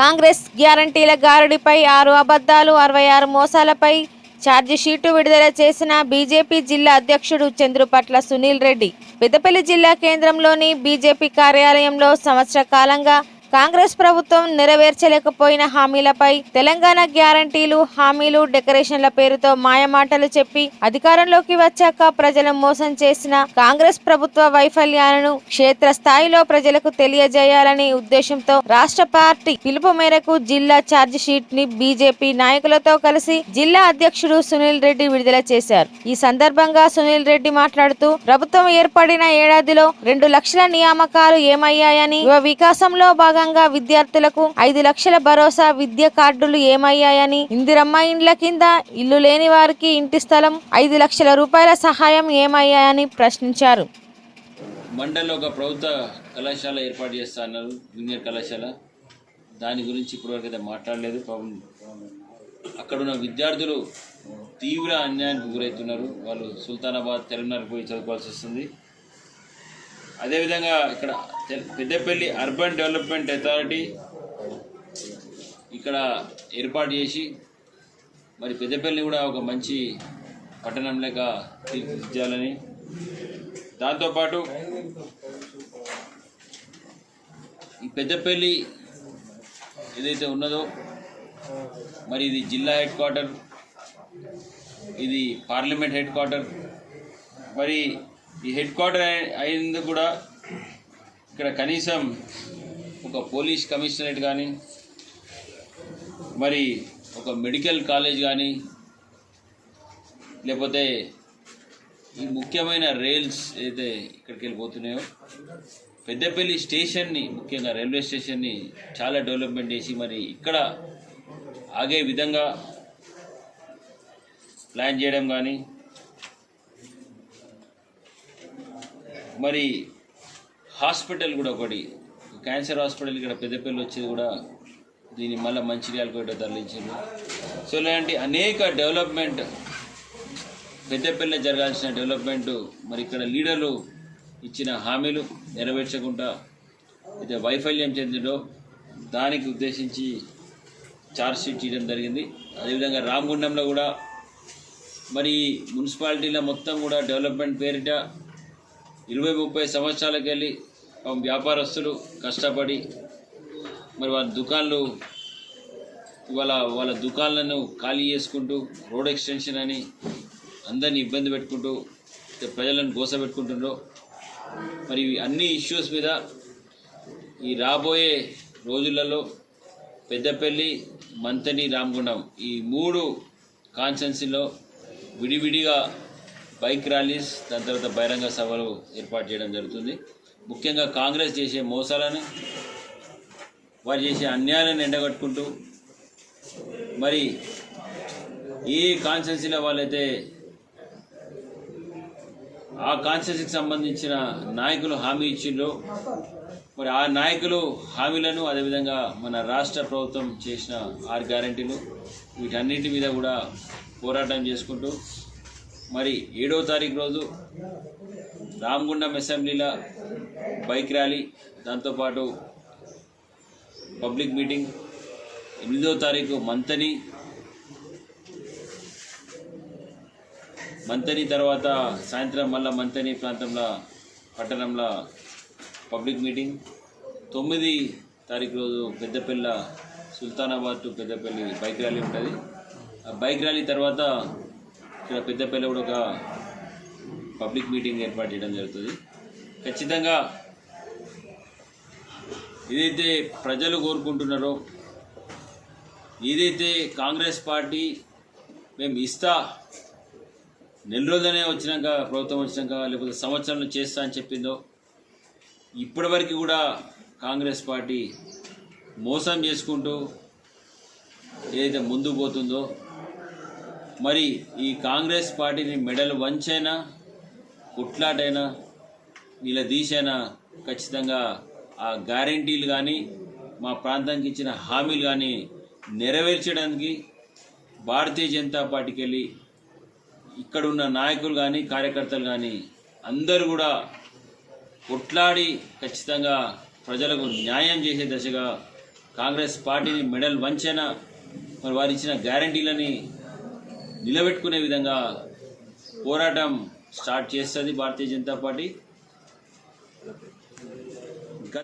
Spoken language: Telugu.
కాంగ్రెస్ గ్యారంటీల గారడిపై ఆరు అబద్ధాలు అరవై ఆరు మోసాలపై ఛార్జిషీటు విడుదల చేసిన బీజేపీ జిల్లా అధ్యక్షుడు చంద్రుపట్ల సునీల్ రెడ్డి. పెద్దపల్లి జిల్లా కేంద్రంలోని బీజేపీ కార్యాలయంలో సంవత్సర కాలంగా కాంగ్రెస్ ప్రభుత్వం నెరవేర్చలేకపోయిన హామీలపై తెలంగాణ గ్యారంటీలు హామీలు డెకరేషన్ల పేరుతో మాయమాటలు చెప్పి అధికారంలోకి వచ్చాక ప్రజలను మోసం చేసిన కాంగ్రెస్ ప్రభుత్వ వైఫల్యాలను క్షేత్రస్థాయిలో ప్రజలకు తెలియజేయాలనే ఉద్దేశంతో రాష్ట్ర పార్టీ పిలుపు మేరకు జిల్లా ఛార్జ్ షీట్ని బీజేపీ నాయకులతో కలిసి జిల్లా అధ్యక్షుడు సునీల్ రెడ్డి విడుదల చేశారు. ఈ సందర్భంగా సునీల్ రెడ్డి మాట్లాడుతూ ప్రభుత్వం ఏర్పడిన ఏడాదిలో రెండు లక్షల నియామకాలు ఏమయ్యాయని యువ వికాసంలో భాగంగా విద్యార్థులకు ఐదు లక్షల భరోసా విద్య కార్డులు ఏమయ్యాయని ఇందిరమ్మ ఇండ్ల కింద ఇల్లు లేని వారికి ఇంటి స్థలం ఐదు లక్షల రూపాయల సహాయం ఏమయ్యాయని ప్రశ్నించారు. మండలిలో ఒక ప్రభుత్వ కళాశాల ఏర్పాటు చేస్తా అన్నారు జూనియర్ కళాశాల. దాని గురించి ఇప్పటివరకు అయితే మాట్లాడలేదు. పాపం అక్కడున్న విద్యార్థులు తీవ్ర అన్యాయానికి గురవుతున్నారు వాళ్ళు సుల్తానాబాద్ తెలంగాణకు పోయి చదువుకోవాల్సి వస్తుంది. అదేవిధంగా ఇక్కడ పెద్దపల్లి అర్బన్ డెవలప్మెంట్ అథారిటీ ఇక్కడ ఏర్పాటు చేసి మరి పెద్దపల్లి కూడా ఒక మంచి పట్టణం లేక తీర్చిదిద్దాలని. దాంతోపాటు ఈ పెద్దపల్లి ఏదైతే ఉన్నదో మరి ఇది జిల్లా హెడ్ క్వార్టర్ ఇది పార్లమెంట్ హెడ్ క్వార్టర్ మరి ఈ హెడ్ క్వార్టర్ అయింది కూడా. ఇక్కడ కనీసం ఒక పోలీస్ కమిషనరేట్ కానీ మరి ఒక మెడికల్ కాలేజ్ కానీ లేకపోతే ఈ ముఖ్యమైన రైల్స్ ఏదైతే ఇక్కడికి వెళ్ళిపోతున్నాయో పెద్దపల్లి స్టేషన్ని ముఖ్యంగా రైల్వే స్టేషన్ని చాలా డెవలప్మెంట్ చేసి మరి ఇక్కడ ఆగే విధంగా ప్లాన్ చేయడం కానీ మరి హాస్పిటల్ కూడా ఒకటి. క్యాన్సర్ హాస్పిటల్ ఇక్కడ పెద్దపల్లి వచ్చేది కూడా దీన్ని మళ్ళీ మంచిర్యాలకు కూడా తరలించారు. సో ఇలాంటి అనేక డెవలప్మెంట్ పెద్దపల్లి జరగాల్సిన డెవలప్మెంట్ మరి ఇక్కడ లీడర్లు ఇచ్చిన హామీలు నెరవేర్చకుండా అయితే వైఫల్యం చెందడో దానికి ఉద్దేశించి ఛార్జ్షీట్ చేయడం జరిగింది. అదేవిధంగా రామగుండంలో కూడా మరి మున్సిపాలిటీలో మొత్తం కూడా డెవలప్మెంట్ పేరిట ఇరవై ముప్పై సంవత్సరాలకు వెళ్ళి వ్యాపారస్తులు కష్టపడి మరి వాళ్ళ దుకాన్లు ఇవాళ వాళ్ళ దుకాన్లను ఖాళీ చేసుకుంటూ రోడ్ ఎక్స్టెన్షన్ అని అందరినీ ఇబ్బంది పెట్టుకుంటూ ప్రజలను గోసపెట్టుకుంటుండ్రో మరి అన్ని ఇష్యూస్ మీద ఈ రాబోయే రోజులలో పెద్దపల్లి మంతని రామగుండం ఈ మూడు కాన్స్టెన్సీలో విడివిడిగా బైక్ ర్యాలీస్ దాని తర్వాత బహిరంగ సభలు ఏర్పాటు చేయడం జరుగుతుంది. ముఖ్యంగా కాంగ్రెస్ చేసే మోసాలను వారు చేసే అన్యాయాలను ఎండగట్టుకుంటూ మరి ఏ కాన్స్టెన్సీలో వాళ్ళైతే ఆ కాన్స్టెన్సీకి సంబంధించిన నాయకులు హామీ ఇచ్చిండ్రో. మరి ఆ నాయకులు హామీలను అదేవిధంగా మన రాష్ట్ర ప్రభుత్వం చేసిన ఆరు గ్యారంటీలు వీటన్నిటి మీద కూడా పోరాటం చేసుకుంటూ మరి ఏడో తారీఖు రోజు రామగుండం అసెంబ్లీలో బైక్ ర్యాలీ దాంతోపాటు పబ్లిక్ మీటింగ్. ఎనిమిదో తారీఖు మంతని మంతని తర్వాత సాయంత్రం మళ్ళా మంతని ప్రాంతంలో పట్టణంలో పబ్లిక్ మీటింగ్. తొమ్మిది తారీఖు రోజు Peddapalli Sultanabad to Peddapalli bike rally ఉంటుంది. ఆ బైక్ ర్యాలీ తర్వాత ఇక్కడ పెద్దపల్లి కూడా ఒక పబ్లిక్ మీటింగ్ ఏర్పాటు చేయడం జరుగుతుంది. ఖచ్చితంగా ఏదైతే ప్రజలు కోరుకుంటున్నారో ఏదైతే కాంగ్రెస్ పార్టీ మేము ఇస్తా నెల రోజులనే వచ్చినాక ప్రభుత్వం వచ్చినాక లేకపోతే సంవత్సరంలో చేస్తా అని చెప్పిందో ఇప్పటివరకు కూడా కాంగ్రెస్ పార్టీ మోసం చేసుకుంటూ ఏదైతే ముందుకు పోతుందో మరి ఈ కాంగ్రెస్ పార్టీని మెడల్ వంచైనా కుట్లాటైనా వీళ్ళ దీసైనా ఖచ్చితంగా ఆ గ్యారంటీలు కానీ మా ప్రాంతానికి ఇచ్చిన హామీలు కానీ నెరవేర్చడానికి భారతీయ జనతా పార్టీకి వెళ్ళి ఇక్కడున్న నాయకులు కానీ కార్యకర్తలు కానీ అందరూ కూడా కొట్లాడి ఖచ్చితంగా ప్రజలకు న్యాయం చేసే దశగా కాంగ్రెస్ పార్టీని మెడల్ వంచన మరి వారు ఇచ్చిన గ్యారంటీలని నిలబెట్టుకునే విధంగా పోరాటం స్టార్ట్ చేస్తుంది భారతీయ జనతా పార్టీ.